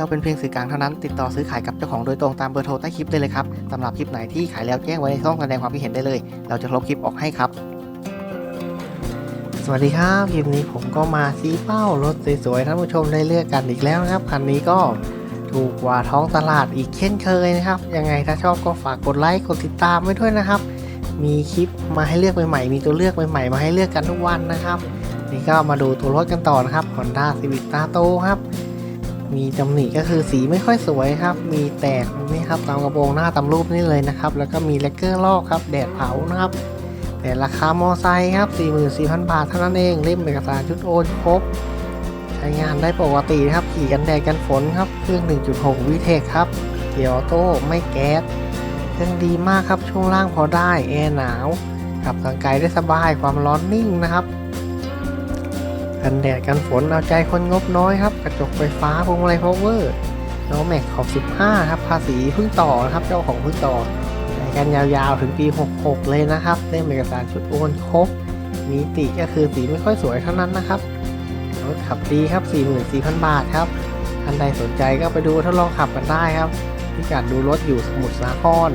เราเป็นเพียงสื่อกลางเท่านั้น ติดต่อซื้อขายกับเจ้าของโดยตรงตามเบอร์โทรใต้คลิปได้เลยครับสำหรับคลิปไหนที่ขายแล้วแจ้งไว้ในช่องแสดงความคิดเห็นได้เลย เราจะลบคลิปออกให้ครับ สวัสดีครับคลิปนี้ผมก็มาชี้เป้ารถสวยๆท่านผู้ชมได้เลือกกันอีกแล้วนะครับคันนี้ก็ถูกกว่าท้องตลาดอีกเช่นเคยนะครับ ยังไงถ้าชอบก็ฝากกดไลค์กดติดตามไว้ด้วยนะครับ มีคลิปมาให้เลือกใหม่ๆมีตัวเลือกใหม่ๆมาให้เลือกกันทุกวันนะครับ นี่ก็มาดูตัวรถกันต่อนะครับ Honda Civic t a t o ครับ มีตำหนิก็คือสีไม่ค่อยสวยครับ มีแตกนี่ครับตามกระโปรงหน้าตามรูปนี่เลยนะครับ แล้วก็มีเลกเกอร์ลอกครับ แดดเผานะครับ แต่ราคามอไซค์ครับ 44,000 บาทเท่านั้นเอง เล่มเอกสารชุดโอนครบ ใช้งานได้ปกตินะครับ ขี่กันแดดกันฝนครับ เครื่อง 1.6 วิเทคครับ เกียร์ออโต้ไม่แก๊สเครื่องดีมากครับ ช่วงล่างพอได้ แอร์หนาวขับทางไกลได้สบาย ความร้อนนิ่งนะครับ กันแดดกันฝนเอาใจคนงบน้อยครับ กระจกไฟฟ้าพวงมาลัยพาวเวอร์ล้อแม็กขอบ 15 ครับภาษีเพิ่งต่อนะครับเจ้าของเพิ่งต่อใช้กันยาวๆถึงปี 66 เลยนะครับเล่มเอกสารชุดโอนครบมีติก็คือสีไม่ค่อยสวยเท่านั้นนะครับรถขับดีครับ 44,000 บาทครับท่านใดสนใจก็ไปดูทดลองขับกันได้ครับพิกัดดูรถอยู่สมุทรสาคร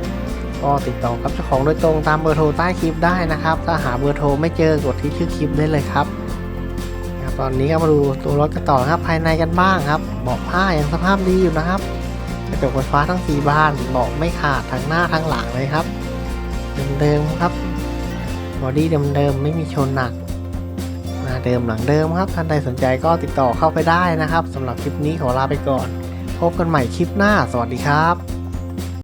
ก็ติดต่อกับเจ้าของโดยตรงตามเบอร์โทรใต้คลิปได้นะครับ ถ้าหาเบอร์โทรไม่เจอกดที่ชื่อคลิปได้เลยครับ ตอนนี้ก็มาดูตัวรถกันต่อครับ ภายในกันบ้างครับเบาะผ้ายังสภาพดีอยู่นะครับกระจกไฟฟ้าทั้ง4บานเบาะไม่ขาดทั้งหน้าทั้งหลังเลยครับเดิมๆครับบอดี้เดิมๆไม่มีชนหนักหน้าเดิมหลังเดิมครับท่านใดสนใจก็ติดต่อเข้าไปได้นะครับสำหรับคลิปนี้ขอลาไปก่อน พบกันใหม่คลิปหน้า สวัสดีครับ